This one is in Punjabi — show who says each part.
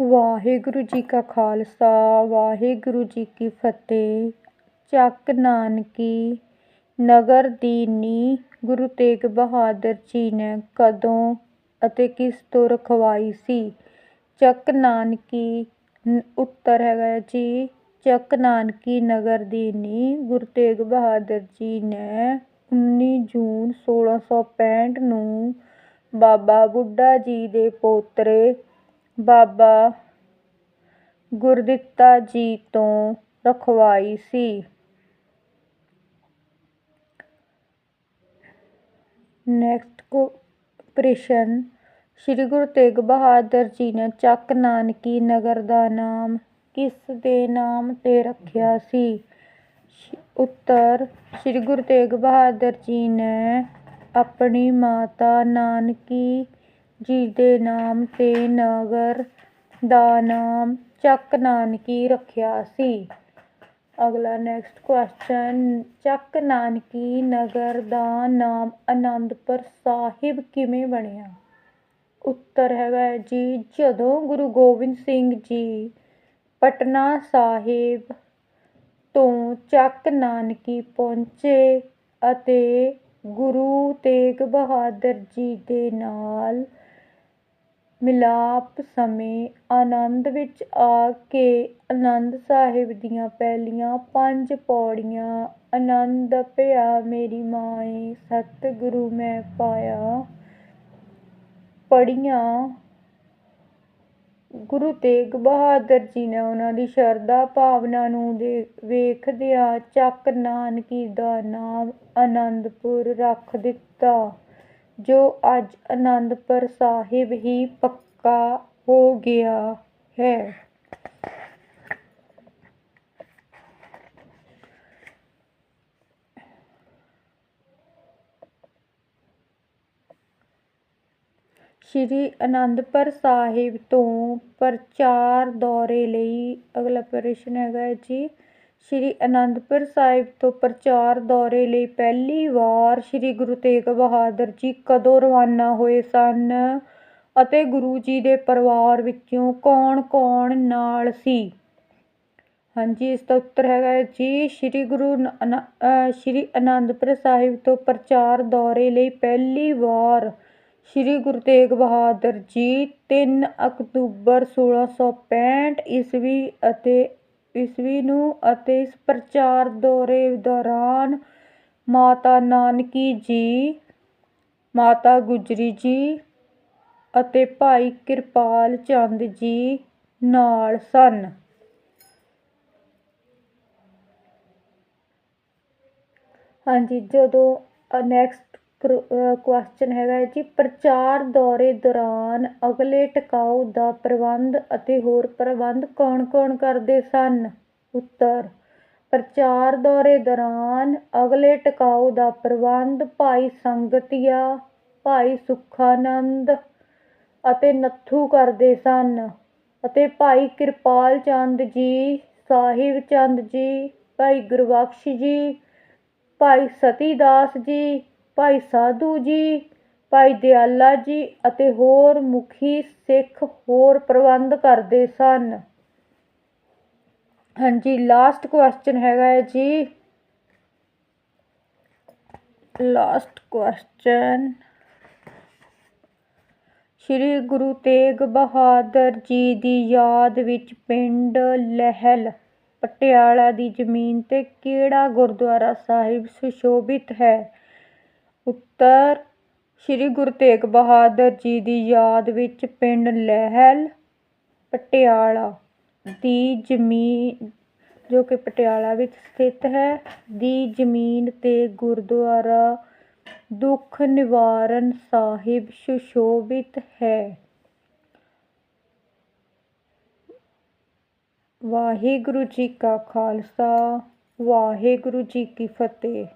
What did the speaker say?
Speaker 1: ਵਾਹਿਗੁਰੂ ਜੀ ਕਾ ਖਾਲਸਾ, ਵਾਹਿਗੁਰੂ ਜੀ ਕੀ ਫਤਿਹ। ਚੱਕ ਨਾਨਕੀ, ਨਗਰ ਦੀ ਨੀਂਹ ਗੁਰੂ ਤੇਗ ਬਹਾਦਰ ਜੀ ਨੇ ਕਦੋਂ ਅਤੇ ਕਿਸ ਤੋਂ ਰਖਵਾਈ ਸੀ? ਚੱਕ ਨਾਨਕੀ ਉੱਤਰ ਹੈਗਾ ਜੀ। ਚੱਕ ਨਾਨਕੀ, ਨਗਰ ਦੀ ਨੀਂਹ ਗੁਰੂ ਤੇਗ ਬਹਾਦਰ ਜੀ ਨੇ 19 ਜੂਨ 1665 ਨੂੰ ਬਾਬਾ ਬੁੱਢਾ ਜੀ ਦੇ ਪੋਤਰੇ ਬਾਬਾ ਗੁਰਦਿੱਤਾ ਜੀ ਤੋਂ ਰਖਵਾਈ ਸੀ। ਨੈਕਸਟ ਪ੍ਰਸ਼ਨ ਸ੍ਰੀ ਗੁਰੂ ਤੇਗ ਬਹਾਦਰ ਜੀ ਨੇ ਚੱਕ ਨਾਨਕੀ ਨਗਰ ਦਾ ਨਾਮ ਕਿਸ ਦੇ ਨਾਮ ਤੇ ਰੱਖਿਆ ਸੀ? ਉੱਤਰ, ਸ੍ਰੀ ਗੁਰੂ ਤੇਗ ਬਹਾਦਰ ਜੀ ਨੇ ਆਪਣੀ ਮਾਤਾ ਨਾਨਕੀ ਜੀ ਦੇ ਨਾਮ ਤੇ ਨਗਰ ਦਾ ਨਾਮ ਚੱਕ ਨਾਨਕੀ ਰੱਖਿਆ ਸੀ। ਅਗਲਾ ਨੈਕਸਟ ਕੁਐਸਚਨ ਚੱਕ ਨਾਨਕੀ ਨਗਰ ਦਾ ਨਾਮ ਅਨੰਦਪੁਰ ਸਾਹਿਬ ਕਿਵੇਂ ਬਣਿਆ? ਉੱਤਰ ਹੈਗਾ ਜੀ, ਜਦੋਂ ਗੁਰੂ ਗੋਬਿੰਦ ਸਿੰਘ ਜੀ ਪਟਨਾ ਸਾਹਿਬ ਤੋਂ ਚੱਕ ਨਾਨਕੀ ਪਹੁੰਚੇ ਅਤੇ ਗੁਰੂ ਤੇਗ ਬਹਾਦਰ ਜੀ ਦੇ ਨਾਲ ਮਿਲਾਪ ਸਮੇਂ ਆਨੰਦ ਵਿੱਚ ਆ ਕੇ ਆਨੰਦ ਸਾਹਿਬ ਦੀਆਂ ਪਹਿਲੀਆਂ ਪੰਜ ਪੌੜੀਆਂ, ਆਨੰਦ ਭਇਆ ਮੇਰੀ ਮਾਏ ਸਤਿਗੁਰੂ ਮੈਂ ਪਾਇਆ। ਪੜੀਆਂ ਗੁਰੂ ਤੇਗ ਬਹਾਦਰ ਜੀ ਨੇ ਉਹਨਾਂ ਦੀ ਸ਼ਰਧਾ ਭਾਵਨਾ ਨੂੰ ਦੇ ਵੇਖਦਿਆਂ ਚੱਕ ਨਾਨਕੀ ਦਾ ਨਾਮ ਆਨੰਦਪੁਰ ਰੱਖ ਦਿੱਤਾ। ਜੋ ਅੱਜ ਆਨੰਦਪੁਰ ਸਾਹਿਬ ਹੀ ਪੱਕਾ ਹੋ ਗਿਆ ਹੈ ਸ਼੍ਰੀ ਅਨੰਦਪੁਰ ਸਾਹਿਬ ਤੋਂ ਪ੍ਰਚਾਰ ਦੌਰੇ ਲਈ ਅਗਲਾ ਪ੍ਰਸ਼ਨ ਹੈਗਾ ਜੀ ਸ਼੍ਰੀ ਅਨੰਦਪੁਰ ਸਾਹਿਬ ਤੋਂ ਪ੍ਰਚਾਰ ਦੌਰੇ ਲਈ ਪਹਿਲੀ ਵਾਰ ਸ਼੍ਰੀ ਗੁਰੂ ਤੇਗ ਬਹਾਦਰ ਜੀ ਕਦੋਂ ਰਵਾਨਾ ਹੋਏ ਸਨ ਅਤੇ ਗੁਰੂ ਜੀ ਦੇ ਪਰਿਵਾਰ ਵਿੱਚੋਂ ਕੌਣ ਕੌਣ ਨਾਲ ਸੀ? ਹਾਂਜੀ, ਇਸ ਦਾ ਉੱਤਰ ਹੈਗਾ ਜੀ, ਸ਼੍ਰੀ ਗੁਰੂ ਸ਼੍ਰੀ ਅਨੰਦਪੁਰ ਸਾਹਿਬ ਤੋਂ ਪ੍ਰਚਾਰ ਦੌਰੇ ਲਈ ਪਹਿਲੀ ਵਾਰ ਸ਼੍ਰੀ ਗੁਰੂ ਤੇਗ ਬਹਾਦਰ ਜੀ 3 ਅਕਤੂਬਰ 1665 ਈਸਵੀ ਅਤੇ ਈਸਵੀ ਨੂੰ ਅਤੇ ਇਸ ਪ੍ਰਚਾਰ ਦੌਰੇ ਦੌਰਾਨ ਮਾਤਾ ਨਾਨਕੀ ਜੀ, ਮਾਤਾ ਗੁਜਰੀ ਜੀ ਅਤੇ ਭਾਈ ਕਿਰਪਾਲ ਚੰਦ ਜੀ ਨਾਲ ਸਨ। ਹਾਂਜੀ, ਜਦੋਂ ਨੈਕਸਟ ਕੁਐਸਚਨ ਹੈਗਾ ਜੀ, ਪ੍ਰਚਾਰ ਦੌਰੇ ਦੌਰਾਨ ਅਗਲੇ ਟਿਕਾਊ ਦਾ ਪ੍ਰਬੰਧ ਅਤੇ ਹੋਰ ਪ੍ਰਬੰਧ ਕੌਣ ਕੌਣ ਕਰਦੇ ਸਨ? ਉੱਤਰ, ਪ੍ਰਚਾਰ ਦੌਰੇ ਦੌਰਾਨ ਅਗਲੇ ਟਿਕਾਊ ਦਾ ਪ੍ਰਬੰਧ ਭਾਈ ਸੰਗਤੀਆ, ਭਾਈ ਸੁਖਾਨੰਦ ਅਤੇ ਨੱਥੂ ਕਰਦੇ ਸਨ ਅਤੇ ਭਾਈ ਕਿਰਪਾਲ ਚੰਦ ਜੀ, ਸਾਹਿਬ ਚੰਦ ਜੀ, ਭਾਈ ਗੁਰਬਖਸ਼ ਜੀ, ਭਾਈ ਸਤੀ ਦਾਸ ਜੀ ਭਾਈ ਸਾਧੂ ਜੀ, ਭਾਈ ਦਿਆਲਾ ਜੀ ਅਤੇ ਹੋਰ ਮੁਖੀ ਸਿੱਖ ਹੋਰ ਪ੍ਰਬੰਧ ਕਰਦੇ ਸਨ। ਹਾਂਜੀ ਲਾਸਟ ਕੁਐਸਚਨ ਹੈਗਾ ਹੈ ਜੀ। ਲਾਸਟ ਕੁਐਸਚਨ ਸ਼੍ਰੀ ਗੁਰੂ ਤੇਗ ਬਹਾਦਰ ਜੀ ਦੀ ਯਾਦ ਵਿੱਚ ਪਿੰਡ ਲਹਿਲ, ਪਟਿਆਲਾ ਦੀ ਜ਼ਮੀਨ ਤੇ ਕਿਹੜਾ ਗੁਰਦੁਆਰਾ ਸਾਹਿਬ ਸੁਸ਼ੋਭਿਤ ਹੈ? ਉੱਤਰ, ਸ਼੍ਰੀ ਗੁਰੂ ਤੇਗ ਬਹਾਦਰ ਜੀ ਦੀ ਯਾਦ ਵਿੱਚ ਪਿੰਡ ਲਹਿਲ, ਪਟਿਆਲਾ ਦੀ ਜ਼ਮੀਨ, ਜੋ ਕਿ ਪਟਿਆਲਾ ਵਿੱਚ ਸਥਿਤ ਹੈ, ਦੀ ਜ਼ਮੀਨ ਤੇ ਗੁਰਦੁਆਰਾ ਦੁੱਖ ਨਿਵਾਰਨ ਸਾਹਿਬ ਸੁਸ਼ੋਭਿਤ ਹੈ। ਵਾਹਿਗੁਰੂ ਜੀ ਕਾ ਖਾਲਸਾ, ਵਾਹਿਗੁਰੂ ਜੀ ਕੀ ਫਤਿਹ।